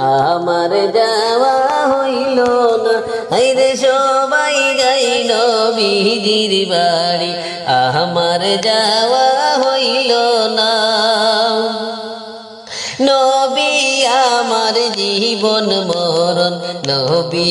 আমার যাওয়া হইল না। হাইরে সবাই গাইল নবীজির বাড়ি। আমার যাওয়া হইল না। আমার জীবন মরণ, নবী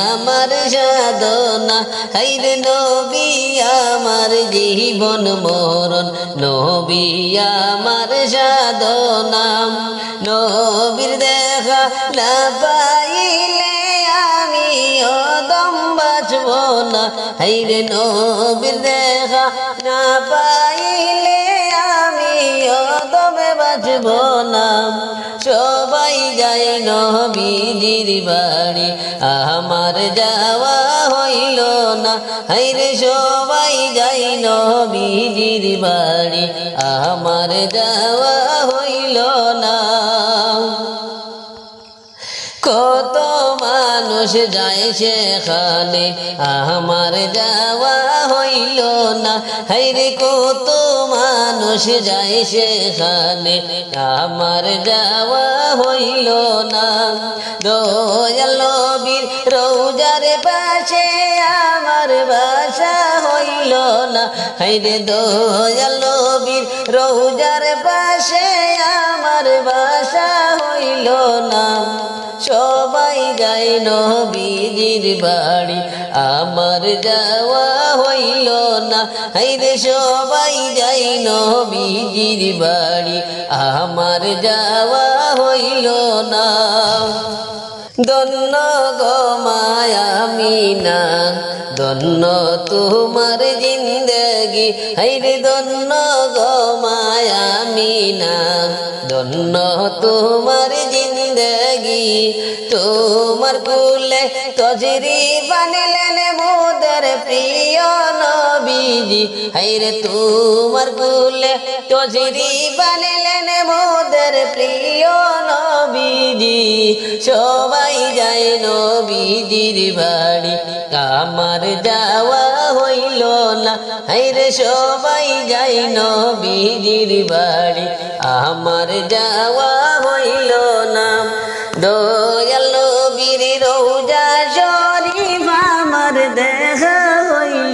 আমার সাধনা। হাইরে নবী আমার জীবন মরণ, নবী আমার সাধনা। নবীর দেখা না পাইলে আমি দম বাঁচব না। হাইরে নবীর দেখা না পাইলে দমে বাঁচব না। সবাই যায় নবীজির বাড়ি। আমার যাওয়া হইল না। হাইরে সবাই যাই নবীজির বাড়ি। আমার যাওয়া হইল না। মানুষ যায় সেখানে, আমার যাওয়া হইল না। হাইরে কত মানুষ যায় সেখানে, আমার যাওয়া হইল না। দয়াল বীর রৌজার পাশে আমার বাসা হইল না। হাইরে দয়াল বীর রৌজার পাশে আমার বাসা হইল না। যায় নবীজির বাড়ি। আমার যাওয়া হইল না। হাইরে সবাই যাই নবীজির বাড়ি। আমার যাওয়া হইল না। দন্ন গো মায়ামিনা দন্ন তোমার জিন্দগি। হাইরে দন্ন গো মায়ামিনা দন্ন তোমার জিন্দগি। তোমার কুলে তজরি বানিলেন মোদের প্রিয় নবীজি। হাইরে তোমার কুলে তজরি বানিলেন মোদের প্রিয় নবীজি। সবাই যায় নবীজির বাড়ি আমার যাওয়া হইল না। হাইরে সবাই যাই নবীজির বাড়ি আমার যাওয়া হইল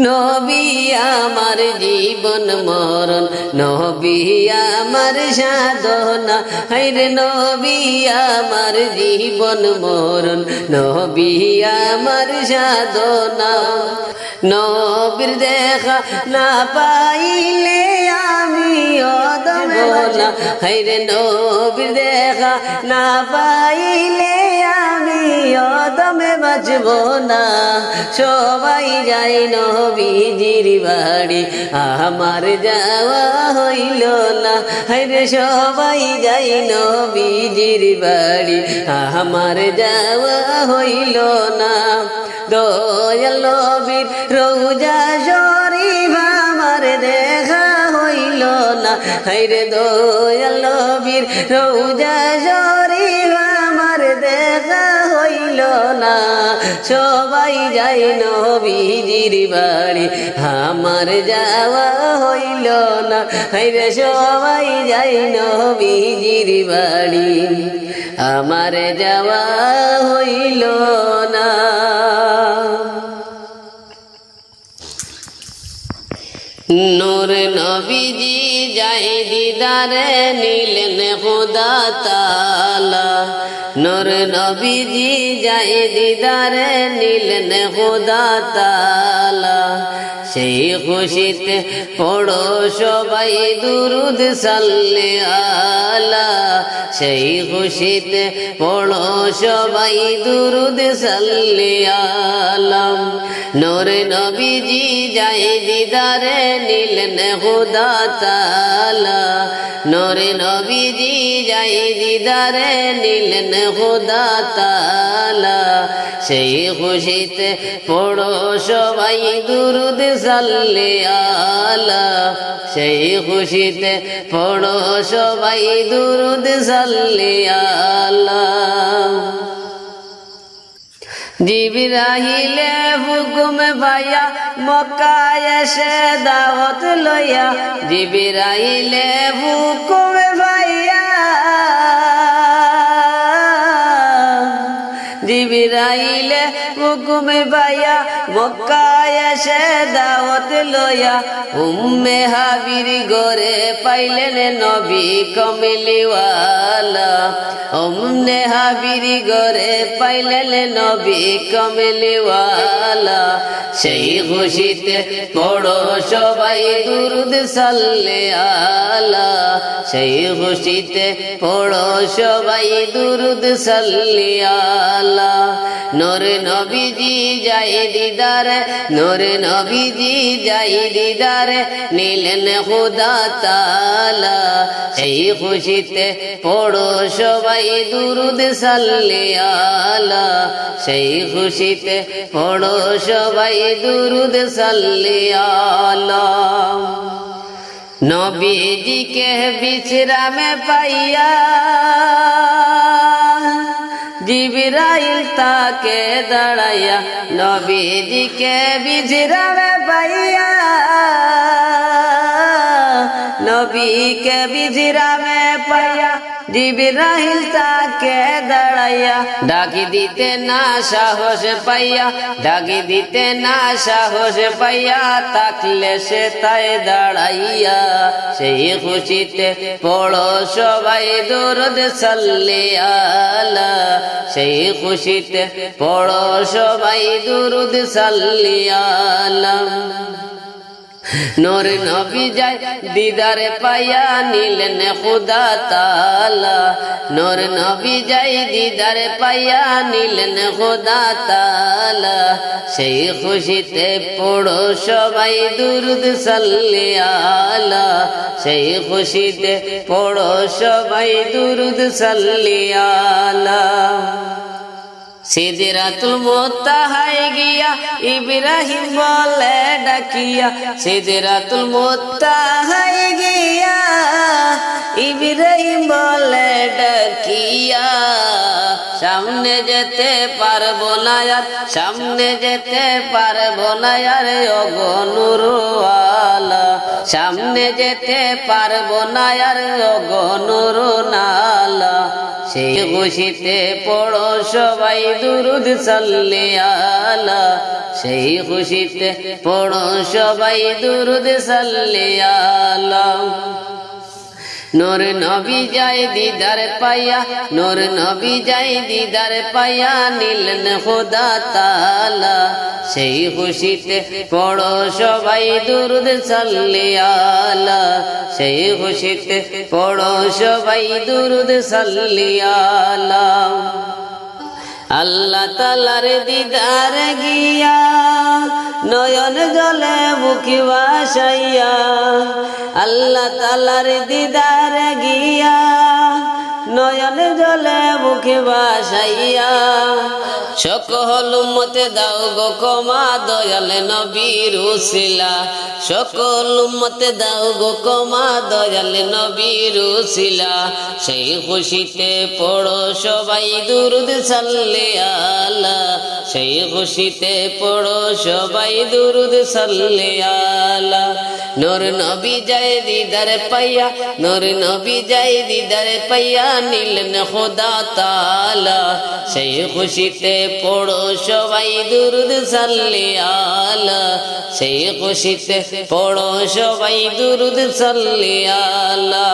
নবী আমার জীবন মরণ, নবী আমার সাধনা। হাইরে নবী আমার জীবন মরণ, নবী আমার সাধনা। নবীর দেখা না পাইলে আমি অদমে হাইরে নবীর দেখা না পাইলে অদমে বাঁচব না সবাই যাই নবীজির বাড়ি। আমার যাওয়া হইল না হাইরে সবাই যাই নবীজির বাড়ি। আমার যাওয়া হইল না, দয়াল রোজা শরীফ আমার দেখা হইল না হাইরে দয়াল নবীর রোজা শরীফ হইল না। সবাই যাই নবীজির বাড়ি। আমার যাওয়া হইল না। হাইরে সবাই যাই নবীজির বাড়ি। আমার যাওয়া হইল না। নূর নবীজি যাই দিদারে নিলেন খোদা তালা। নূর নবীজি যাই দিদারে নিলেন খোদা তালা। সেই খুশিতে পড়ো সবাই দুরুদ সাল্লে আলা। সেই খুশিতে পড়ো সবাই দুরুদ সাল্লে আলাম নোরে নবীজি যাই দিদারে নীলেন খুদা তালা। নোরে নবীজি যাই দিদারে নীলেন খুদা তালা। সেই খুশিতে পড়ো সবাই দুরুদ সাল্লে আলা। সেই খুশিতে পড়ো সবাই দুরুদ সাল্লে আলা। জিবিরাহিলে হুকুম ভাইয়া মক্কায় এসে দাওয়াত লইয়া জিবিরাইলে হুকুম ভাইয়া জিবিরাইলে হুকুমে ভাইয়া মক্কায় এসে দাওয়াত লইয়া। উম্মে হাবির গরে পাইলেন নবী কমলিওয়ালা। উম্মে হাবির গরে পাইলেন নবী কমলিওয়ালা। সেই খুশিতে পড়ো সবাই দুরুদ সাল্লে আলা। সেই খুশিতে পড়ো সবাই দুরুদ সাল্লে আলা। নোর নবীজি যাই দিদারে, নোর নবীজি যাই দিদারে, নীলেন খুদা তালা। সেই খুশিতে পড়ো সবাই, দুরুদ সাল্লে আলা। সেই খুশিতে পড়ো সবাই, দুরুদ সাল্লে আলা। নবীজিকে বিশ্রামে পাইয়া জিবরাইল তাকে দাঁড়াইয়া নবীজিকে বিজিরাবে পাইয়া নবীকে বিজিরাবে পাইয়া জিবরাইল তাকে দাঁড়াইয়া ডাকি দিতে না সাহস পাইয়া, ডাকি দিতে না সাহস পাইয়া তাকলে সে তাই দাঁড়াইয়া। সেই খুশিতে পড়ো সবাই দরদ সাল্লে আলা। সেই খুশিতে পড়ো সবাই দুরুদ সাল্লি নোর নবী যায় দিদারে পাইয়া নিলেন খুদা তালা। নোর নবী যাই দিদারে পাইয়া নিলেন খুদা তালা। সেই খুশিতে পড়ো সবাই দুরুদ সাল্লি আলা। সেই খুশিতে পড়ো সবাই দুরুদ সাল্লি আলা। সিদিরাতুল মোত্তাহায় গিয়া ইব্রাহিম বলে ডাকিয়া সিদিরাতুল মোত্তাহায় গিয়া ইব্রাহিম বলে ডাকিয়া। সামনে যেতে পারব না আর, সামনে যেতে পারব না আর অগনুরওয়ালা সামনে যেতে পারব না আর অগনুর নালা সেই খুশিতে পড়ো সবাই, দুরুদ সাল্লে আলা। সেই খুশিতে পড়ো সবাই, দুরুদ সাল্লে আলা। নোর নবী যাই দিদার পাইয়া, নোর নবী যাই দিদার পাইয়া নীলন খোদা তালা। সেই খুশিতে পড়ো সবাই দুরুদ সাল্লি আলা। সেই খুশিতে পড়ো সবাই দুরুদ সাল্লি আলা। আল্লাহ তালার দিদার গিয়া নয়ন জলে বুকি বাসাইয়া, আল্লাহ তালার দিদার গিয়া, নয়ন জলে মুখে বাসাইয়া সকল মতে দাও গো কমা দয়াল নবীর উসিলা। সকল মতে দাও গো কমা দয়াল নবীর উসিলা। সেই খুশিতে পড়ো সবাই দুরুদ সাল্লে আলা সেই খুশিতে পড়ো সবাই দুরুদ সাল্লে আলা। নোর নবী যায় দিদার পাইয়া, নোর নবী যায় দিদার পাইয়া নীলেন খোদা তালা সেই খুশিতে পড়ো সবাই দুরুদ সাল্লি আলা। সেই খুশিতে পড়ো সবাই দুরুদ সাল্লি আলা।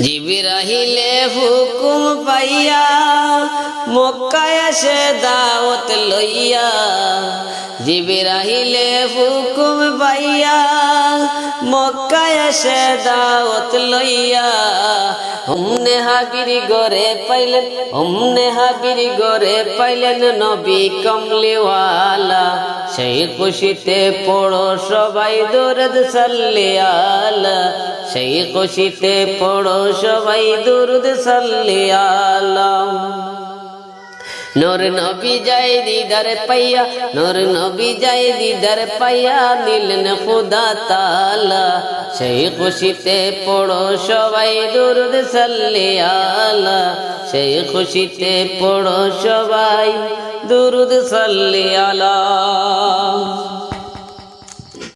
জিবিরাহিলে হুকুম পাইয়া মক্কায় আসে দাওয়াত লইয়া জিবিরাহিলে হুকুম পাইয়া মক্কায় এসে দাওয়াত লইয়া হুমনে হাবির গরে পাইলেন, হুমনে হাবির গরে পাইলেন নবী কমলিওয়ালা। সেই খুশিতে পড়ো সবাই দরদ সাল্লিয়ালা। সেই খুশিতে পড়ো সবাই দুরুদ সাল্লিয়ালাম নূর নবী যাই দিদার পাইয়া, নর নবী যাই দিদার পাইয়া নিলেন খুদা তালা। সেই খুশিতে পড়ো সবাই দুরুদ সাল্লিয়ালা সেই খুশিতে পড়ো সবাই দুরুদ সাল্লিয়ালা